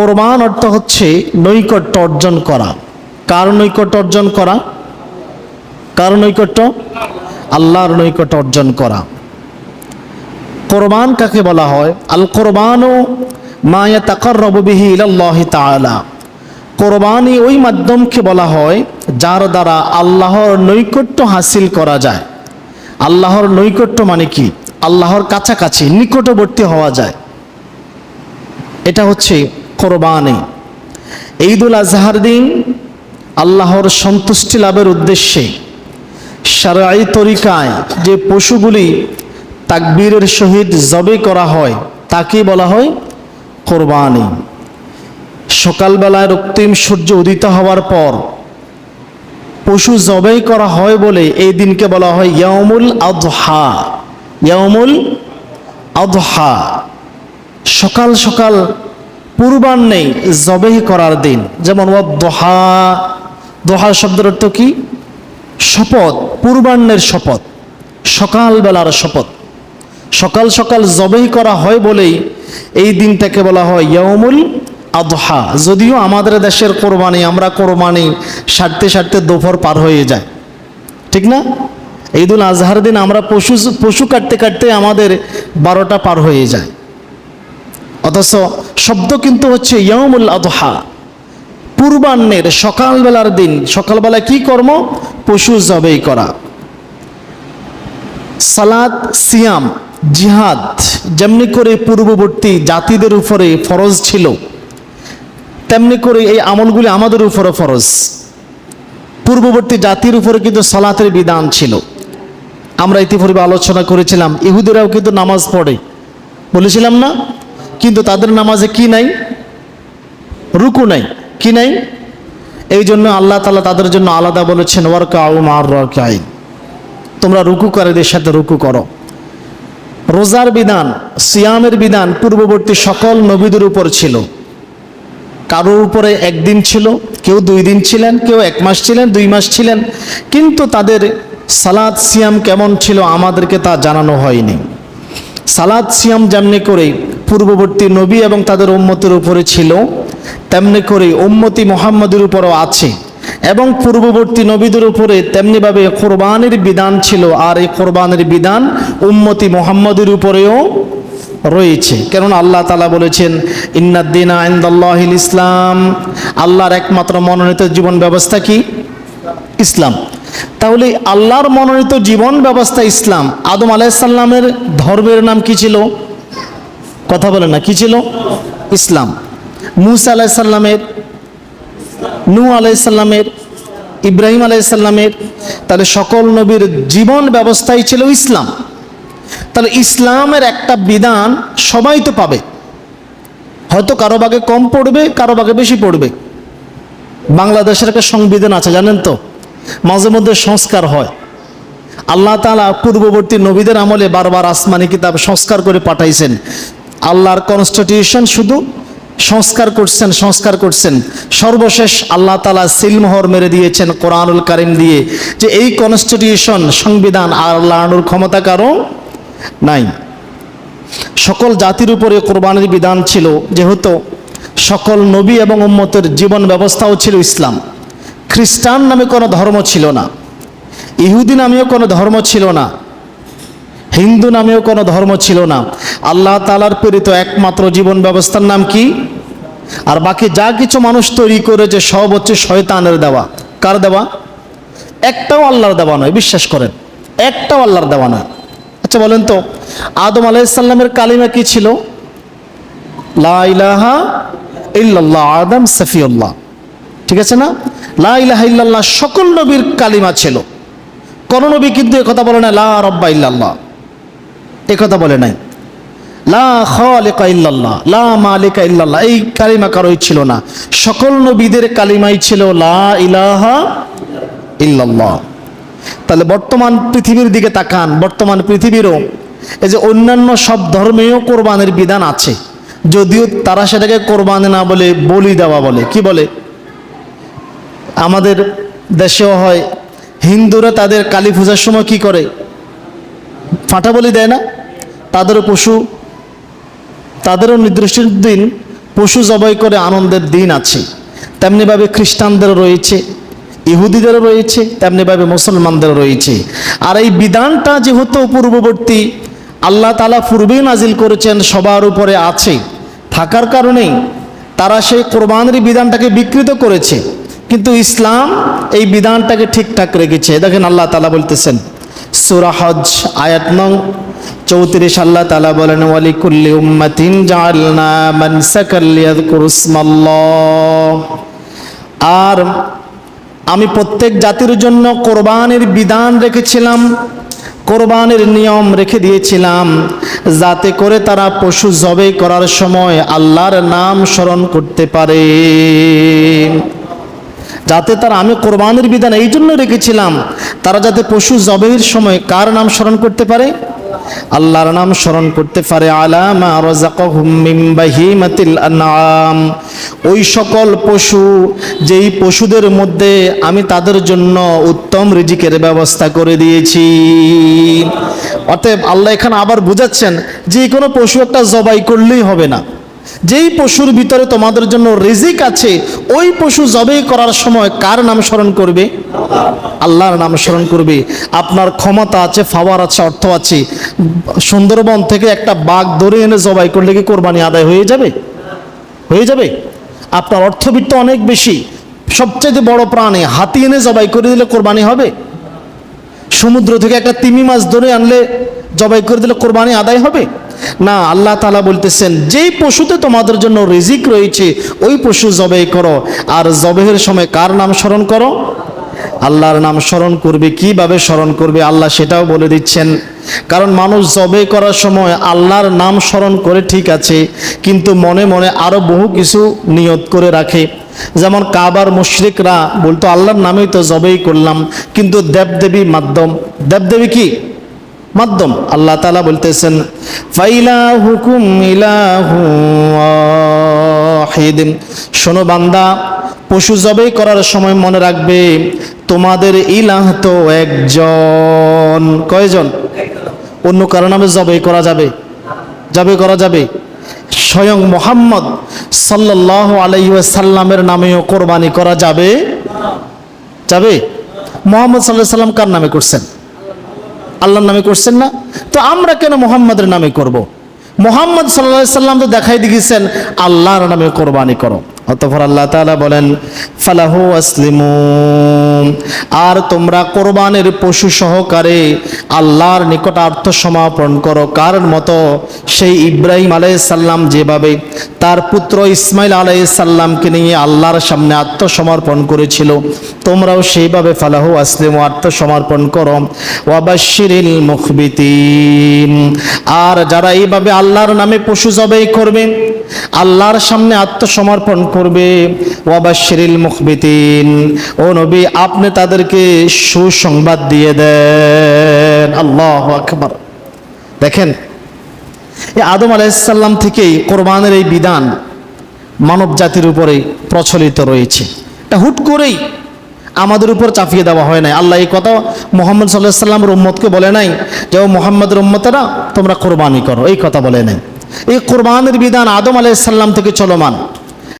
কোরবান অর্থ হচ্ছে নৈকট্য অর্জন করা। কার নৈকট্য অর্জন করা? কার নৈকট্য? আল্লাহর নৈকট্য অর্জন করা। কোরবান কাকে বলা হয়? আল কোরবানও মায়া তাকর রবিহি ইল্লাহ তালা কোরবানি ওই মাধ্যমকে বলা হয় যার দ্বারা আল্লাহর নৈকট্য হাসিল করা যায়। আল্লাহর নৈকট্য মানে কি? আল্লাহর কাছাকাছি, নিকটবর্তী হওয়া যায়। এটা হচ্ছে কোরবানি। ঈদুল আজহার দিন আল্লাহর সন্তুষ্টি লাভের উদ্দেশ্যে সারাই তরিকায় যে পশুগুলি তাকবীরের সহিত জবে করা হয়, তাকে বলা হয় কোরবানি। সকালবেলায় রক্তিম সূর্য উদিত হওয়ার পর পশু জবাই করা হয় বলে এই দিনকে বলা হয় ইয়ামুল আদহা ইয়ামুল আদহা সকাল সকাল পূর্বাহ্নে জবেহ করার দিন। যেমন ও দোহা দোহা শব্দের অর্থ কি? শপথ, পূর্বাহ্নের শপথ, সকালবেলার শপথ। সকাল সকাল জবেহ করা হয় বলেই এই দিনটাকে বলা হয় ইয়ামুল আদহা। যদিও আমাদের দেশের কোরবানি, আমরা কোরবানি সারতে সারতে দুপুর পার হয়ে যায়। ঠিক না? ঈদুল আজহার দিন আমরা পশু পশু কাটতে কাটতে আমাদের বারোটা পার হয়ে যায়। অথচ শব্দ কিন্তু হচ্ছে ইয়ামুল আদহা। পূর্বাহ্নের সকালবেলার দিন সকালবেলা কি কর্ম? পশু জবেই করা। সালাদ, সিয়াম, জিহাদ, যেমনি করে পূর্ববর্তী জাতিদের উপরে ফরজ ছিল, তেমনি করে এই আমলগুলি আমাদের উপরে ফরজ। পূর্ববর্তী জাতির উপরে কিন্তু সালাতের বিধান ছিল। আমরা ইতিপূর্বে আলোচনা করেছিলাম, ইহুদিরাও কিন্তু নামাজ পড়ে। বলেছিলাম না? কিন্তু তাদের নামাজে কি নাই? রুকু নাই। কি নাই? এই জন্য আল্লাহ তালা তাদের জন্য আলাদা বলেছেন ওয়ার্কা আউ মার রকাই তোমরা রুকুকারীদের সাথে রুকু করো। রোজার বিধান, সিয়ামের বিধান পূর্ববর্তী সকল নবীদের উপর ছিল। কারোর উপরে একদিন ছিল, কেউ দুই দিন ছিলেন, কেউ এক মাস ছিলেন, দুই মাস ছিলেন। কিন্তু তাদের সালাদ, সিয়াম কেমন ছিল আমাদেরকে তা জানানো হয়নি। সালাদ, সিয়াম যেমনি করে পূর্ববর্তী নবী এবং তাদের উম্মতের উপরে ছিল, তেমনি করে উম্মতি মোহাম্মদের উপরও আছে। এবং পূর্ববর্তী নবীদের উপরে তেমনিভাবে কোরবানির বিধান ছিল, আর এই কোরবানির বিধান উম্মতি মোহাম্মদের উপরেও রয়েছে। কেননা আল্লাহ তালা বলেছেন ইন্নাদ্দিন আইন্দাল্লাহিল ইসলাম। আল্লাহর একমাত্র মনোনীত জীবন ব্যবস্থা কি? ইসলাম। তাহলে আল্লাহর মনোনীত জীবন ব্যবস্থা ইসলাম। আদম আলাইসাল্লামের ধর্মের নাম কি ছিল? কথা বলে না, কি ছিল? ইসলাম। মুসা আলাইসাল্লামের নু আলাইসাল্লামের ইব্রাহিম আলাইসাল্লামের তাহলে সকল নবীর জীবন ব্যবস্থাই ছিল ইসলাম। তাহলে ইসলামের একটা বিধান সবাই তো পাবে। হয়তো কারও ভাগে কম পড়বে, কারও ভাগে বেশি পড়বে। বাংলাদেশের একটা সংবিধান আছে, জানেন তো? মাঝে মধ্যে সংস্কার হয়। আল্লাহ তালা পূর্ববর্তী নবীদের আমলে বারবার আসমানি কিতাব সংস্কার করে পাঠাইছেন। আল্লাহর কনস্টিটিউশন শুধু সংস্কার করছেন সংস্কার করছেন। সর্বশেষ আল্লাহ তালা সিলমোহর মেরে দিয়েছেন কোরআনুল কারিম দিয়ে যে এই কনস্টিটিউশন সংবিধান আর আল্লাহনুর ক্ষমতা কারও নাই। সকল জাতির উপরে কোরবানির বিধান ছিল, যেহেতু সকল নবী এবং উম্মতের জীবন ব্যবস্থাও ছিল ইসলাম। খ্রিস্টান নামে কোনো ধর্ম ছিল না। ইহুদি নামেও কোনো ধর্ম ছিল না। হিন্দু নামেও কোনো ধর্ম ছিল না। আল্লাহ তালার প্রেরিত একমাত্র জীবন ব্যবস্থার নাম কি? আর বাকি যা কিছু মানুষ তৈরি করেছে, সব হচ্ছে শয়তানের দেওয়া। কার দেওয়া? একটাও আল্লাহর দেওয়া নয়, বিশ্বাস করেন। একটাও আল্লাহর দেওয়া নয় আচ্ছা বলেন তো, আদম আলাইসাল্লামের কালিমা কি ছিল? লা ইলাহা ইল্লাল্লাহ, আদম সফিউল্লাহ। ঠিক আছে না? লা ইলাহা ইল্লাল্লাহ সকল নবীর কালিমা ছিল। কোন নবী কিন্তু কথা বলে না, লা রব্বা ইল্লাল্লাহ। কথা বলে নাই। লা খালিকা ইল্লাল্লাহ, লা মালিকা ইল্লাল্লাহ, এই কালিমা কারোই ছিল না। সকল নবীদের কালিমাই ছিল লা ইলাহা ইল্লাল্লাহ। তাহলে বর্তমান পৃথিবীর দিকে তাকান, বর্তমান পৃথিবীরও এই যে অন্যান্য সব ধর্মেও কোরবানের বিধান আছে। যদিও তারা সেটাকে কোরবানি না বলে বলি দেওয়া বলে। কি বলে? আমাদের দেশেও হয়, হিন্দুরা তাদের কালী পূজার সময় কি করে? ফাটা বলি দেয় না? তাদেরও পশু, তাদেরও নির্দিষ্ট দিন পশু জবাই করে আনন্দের দিন আছে। তেমনিভাবে খ্রিস্টানদেরও রয়েছে, ইহুদিদেরও রয়েছে তেমনিভাবে মুসলমানদেরও রয়েছে। আর এই বিধানটা যেহেতু পূর্ববর্তী, আল্লাহ তালা পূর্বেই নাজিল করেছেন, সবার উপরে আছে। থাকার কারণেই তারা সেই কোরবানের বিধানটাকে বিকৃত করেছে। কিন্তু ইসলাম এই বিধানটাকে ঠিকঠাক রেখেছে। দেখেন আল্লাহ তালা বলতেছেন সুরাহজ আয়াত নং চৌত্রিশ আল্লাহ তালা বলেন ওয়ালি কুল্লি উম্মাতিন জাআলনা মানসাকাল লিয়াযকুরুসমাল্লাহ আর আমি প্রত্যেক জাতির জন্য কোরবানের বিধান রেখেছিলাম, কোরবানের নিয়ম রেখে দিয়েছিলাম, যাতে করে তারা পশু জবে করার সময় আল্লাহর নাম স্মরণ করতে পারে। যাতে তারা আমি কোরবানির বিধান এই জন্য রেখেছিলাম, তারা যাতে পশু জবের সময় কার নাম স্মরণ করতে পারে? আল্লাহর নাম স্মরণ করতে পারে আনআম। ওই সকল পশু, যেই পশুদের মধ্যে আমি তাদের জন্য উত্তম রিজিকের ব্যবস্থা করে দিয়েছি। অতএব আল্লাহ এখানে আবার বুঝাচ্ছেন যে কোনো পশু একটা জবাই করলেই হবে না। যেই পশুর ভিতরে তোমাদের জন্য রিজিক আছে, ওই পশু জবাই করার সময় কার নাম স্মরণ করবে? আল্লাহর নাম স্মরণ করবে। আপনার ক্ষমতা আছে ফাওয়ার আছে, অর্থ আছে। সুন্দরবন থেকে একটা বাঘ ধরে এনে জবাই করলে কি কোরবানি আদায় হয়ে যাবে? হয়ে যাবে। আপনার অর্থবিত্ত অনেক বেশি। সবচেয়ে বড় প্রাণী, হাতি এনে জবাই করে দিলে কোরবানি হবে। সমুদ্র থেকে একটা তিমি মাছ ধরে আনলে জবাই করে দিলে কোরবানি আদায় হবে। না, আল্লাহ তালা বলতেছেন, যেই পশুতে তোমাদের জন্য রিজিক রয়েছে, ওই পশু জবাই করো। আর জবেহের সময় কার নাম স্মরণ করো? আল্লাহর নাম স্মরণ করবে, কীভাবে স্মরণ করবে, আল্লাহ সেটাও বলে দিচ্ছেন। কারণ মানুষ জবে করার সময় আল্লাহর নাম স্মরণ করে ঠিক আছে, কিন্তু মনে মনে আরও বহু কিছু নিয়ত করে রাখে। যেমন কাবার মুশরিকরা বলতো, আল্লাহর নামেই তো জবেই করলাম। কিন্তু দেবদেবী মাধ্যম, দেবদেবী কি? মাধ্যম। আল্লাহ তালা বলতেছেন ফাইলা হুকুম শোনো বান্দা, পশু জবাই করার সময় মনে রাখবে, তোমাদের ইলাহ তো একজন। কয়জন? অন্য কারও নামে জবাই করা যাবে? জবাই করা যাবে? স্বয়ং মোহাম্মদ সাল্লাহ আলাইসাল্লামের নামেও কোরবানি করা যাবে? যাবে? মোহাম্মদ সাল্লাহ সাল্লাম কার নামে করছেন? আল্লাহর নামে করছেন না তো আমরা কেন মোহাম্মদের নামে করব। মোহাম্মদ সাল্লাহ সাল্লাম তো দেখাই দিয়েছেন, আল্লাহর নামে কোরবানি করো অতঃপর আল্লাহ তালা বলেন ফালাহু আসলিমু আর তোমরা কোরবানের পশু সহকারে আল্লাহর নিকট আত্মসমর্পণ করো। কার মতো? সেই ইব্রাহিম আলাইসাল্লাম যেভাবে তার পুত্র ইসমাইল আলাইসাল্লামকে নিয়ে আল্লাহর সামনে আত্মসমর্পণ করেছিল, তোমরাও সেইভাবে ফালাহু আসলিমু আত্মসমর্পণ করো। ওয়াবাশিরিল মুখবিতিন। আর যারা এইভাবে আল্লাহর নামে পশু জবাই করবে, আল্লাহর সামনে আত্মসমর্পণ করবে ওয়াবাশিরিল মুখবিতিন। ও নবী, আপনি তাদেরকে সুসংবাদ দিয়ে দেন। আল্লাহ আকবার। দেখেন, এই আদম আলাইসাল্লাম থেকেই কোরবানের এই বিধান মানব জাতির উপরে প্রচলিত রয়েছে। এটা হুট করেই আমাদের উপর চাপিয়ে দেওয়া হয় নাই। আল্লাহ এই কথা মোহাম্মদ সাল্লাহ সাল্লামের উম্মতকে বলে নাই যে, ও মোহাম্মদের উম্মতেরা, তোমরা কোরবানি করো। এই কথা বলে নাই। এই কোরবানের বিধান আদম আলাইসাল্লাম থেকে চলমান।